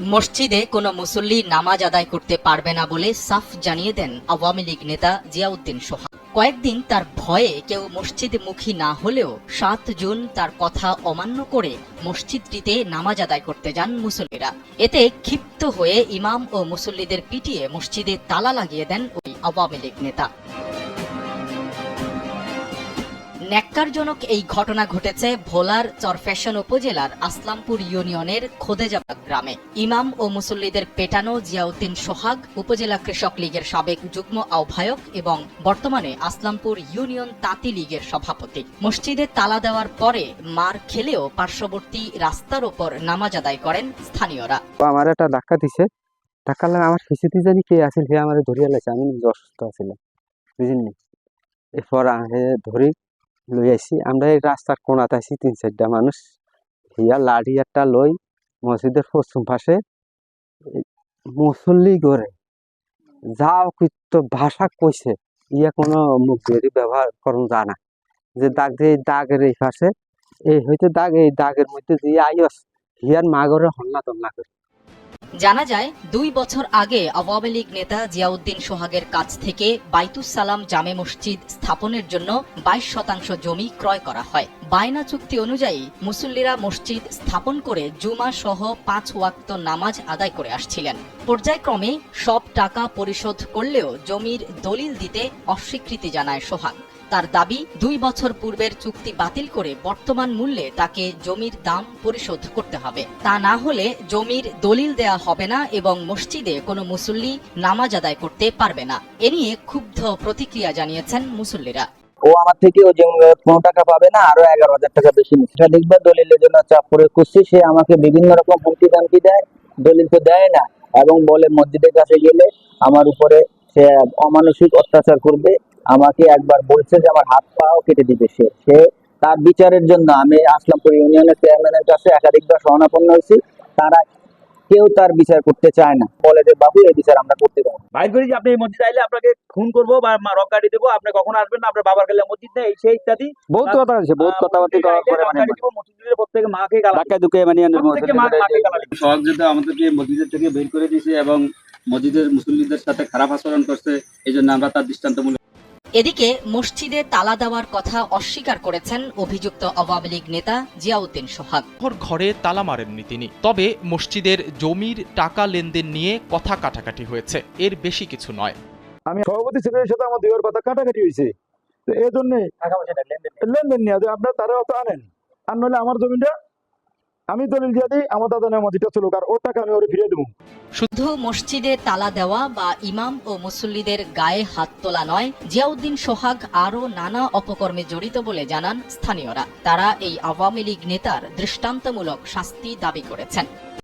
মসজিদে কোনো মুসল্লি নামাজ আদায় করতে পারবে না বলে সাফ জানিয়ে দেন আওয়ামী লীগ নেতা জিয়াউদ্দিন সোহা কয়েকদিন তার ভয়ে কেউ মসজিদে মুখী না হলেও সাত জুন তার কথা অমান্য করে মসজিদটিতে নামাজ আদায় করতে যান মুসল্লিরা। এতে ক্ষিপ্ত হয়ে ইমাম ও মুসল্লিদের পিটিয়ে মসজিদে তালা লাগিয়ে দেন ওই আওয়ামী লীগ নেতা। ন্যাক্কারজনক এই ঘটনা ঘটেছে ভোলার চরফ্যাশন উপজেলার আসলামপুর ইউনিয়নের খোদেজাবাদ গ্রামে। ইমাম ও মুসল্লিদের পেটানো জিয়াউদ্দিন সোহাগ উপজেলা কৃষক লীগের সাবেক যুগ্ম আহ্বায়ক এবং বর্তমানে আসলামপুর ইউনিয়ন তাঁতি লীগের সভাপতি। মসজিদে তালা দেওয়ার পরে মার খেলেও পার্শ্ববর্তী রাস্তার ওপর নামাজ আদায় করেন স্থানীয়রা। আমার একটা ধাক্কা দিছে। ধাক্কা লাগে আমার খিচিতে জানি কে আছিল, সে আমার ধরিয়া লাইছে। আমি নিজে অসুস্থ আছিলাম বুঝলি এরপর ধরি লই আইছি। আমরা এই রাস্তার কোনাতে আছি তিন চারটা মানুষ। হিয়া লাঠি একটা লই মসজিদের পশ্চিম পাশে মুসল্লি করে যা অকৃত্য ভাষা কইছে, ইয়া কোনো মুখ দিয়ে ব্যবহার করুন জানা যে দাগ এই দাগের এই পাশে, এই হয়তো দাগ, এই দাগের মধ্যে যে আইস হিয়ার মাগরে হল্লা তল্লা করে। জানা যায়, দুই বছর আগে আওয়ামী লীগ নেতা জিয়াউদ্দিন সোহাগের কাছ থেকে বাইতুস সালাম জামে মসজিদ স্থাপনের জন্য বাইশ শতাংশ জমি ক্রয় করা হয়। বায়না চুক্তি অনুযায়ী মুসল্লিরা মসজিদ স্থাপন করে জুমা সহ পাঁচ ওয়াক্ত নামাজ আদায় করে আসছিলেন। পর্যায়ক্রমে সব টাকা পরিশোধ করলেও জমির দলিল দিতে অস্বীকৃতি জানায় সোহাগ। তার দাবি, দুই বছর পূর্বের চুক্তি বাতিল করে বর্তমান মূল্যে তাকে জমির দাম পরিশোধ করতে হবে। তা না হলে জমির দলিল দেয়া হবে না এবং মসজিদে কোনো মুসল্লি নামাজ আদায় করতে পারবে না। এ নিয়ে ক্ষুব্ধ প্রতিক্রিয়া জানিয়েছেন মুসল্লিরা। ও আমার থেকে ও যেমন পনেরো টাকা পাবে না, আরও এগারো হাজার টাকা বেশি সেটা দেখবে দলিলের জন্য চাপ প্রয়োগ করছি সে আমাকে বিভিন্ন রকম হুমকি দামকি দেয়, দলিল তো দেয় না। এবং বলে মসজিদের কাছে গেলে আমার উপরে সে অমানসিক অত্যাচার করবে আমাকে একবার বলছে যে আমার হাত পাও কেটে দিবে সে। সে তার বিচারের জন্য আমি আসলামপুর ইউনিয়নের চেয়ারম্যানের কাছে একাধিকবার শরণাপন্ন হয়েছি। তারা কেউ তার বিচার করতে চায় না। বলে যে বাবু এই বিচার আমরা করতে পারব। বাইর করি আপনি এই মসজিদ আইলে আপনাকে খুন করব বা মা- রক গাড়ি দেবো আপনি কখন আসবেন না আপনার বাবার গেলে মসজিদ নেই এই সেই ইত্যাদি। বহুত কথা আছে বহুত কথাবার্তা করার পরে মানে মসজিদের প্রত্যেকে মাকে গালা ধাক্কা ধুকে মানে। সোহাগ যেটা আমাদেরকে মসজিদের থেকে বের করে দিয়েছে এবং মসজিদের মুসল্লিদের সাথে খারাপ আচরণ করছে এই জন্য আমরা তার দৃষ্টান্তমূলক এদিকে মসজিদে তালা দেওয়ার কথা অস্বীকার করেছেন অভিযুক্ত আওয়ামী লীগ নেতা জিয়াউদ্দিন সোহাগ। ঘর ঘরে তালা মারেননি তিনি। তবে মসজিদের জমির টাকা লেনদেন নিয়ে কথা কাটাকাটি হয়েছে। এর বেশি কিছু নয়। আমি সভাপতি সেক্রেটারির সাথে আমার দুইয়ের কথা কাটাকাটি হয়েছে। তো এই জন্য টাকা পয়সা লেনদেন লেনদেন নিয়ে আপনার তারা অত আনেন। আর নইলে আমার জমিটা আমি দলিল দিয়ে দিই, আমার দাদা নেওয়া মসজিদটা চলুক, আর ওর টাকা আমি ওরে ফিরিয়ে দেবো। শুদ্ধ মসজিদে তালা দেওয়া বা ইমাম ও মুসল্লিদের গায়ে হাত তোলা নয়, জিয়াউদ্দিন সোহাগ আরও নানা অপকর্মে জড়িত বলে জানান স্থানীয়রা। তারা এই আওয়ামী লীগ নেতার দৃষ্টান্তমূলক শাস্তি দাবি করেছেন।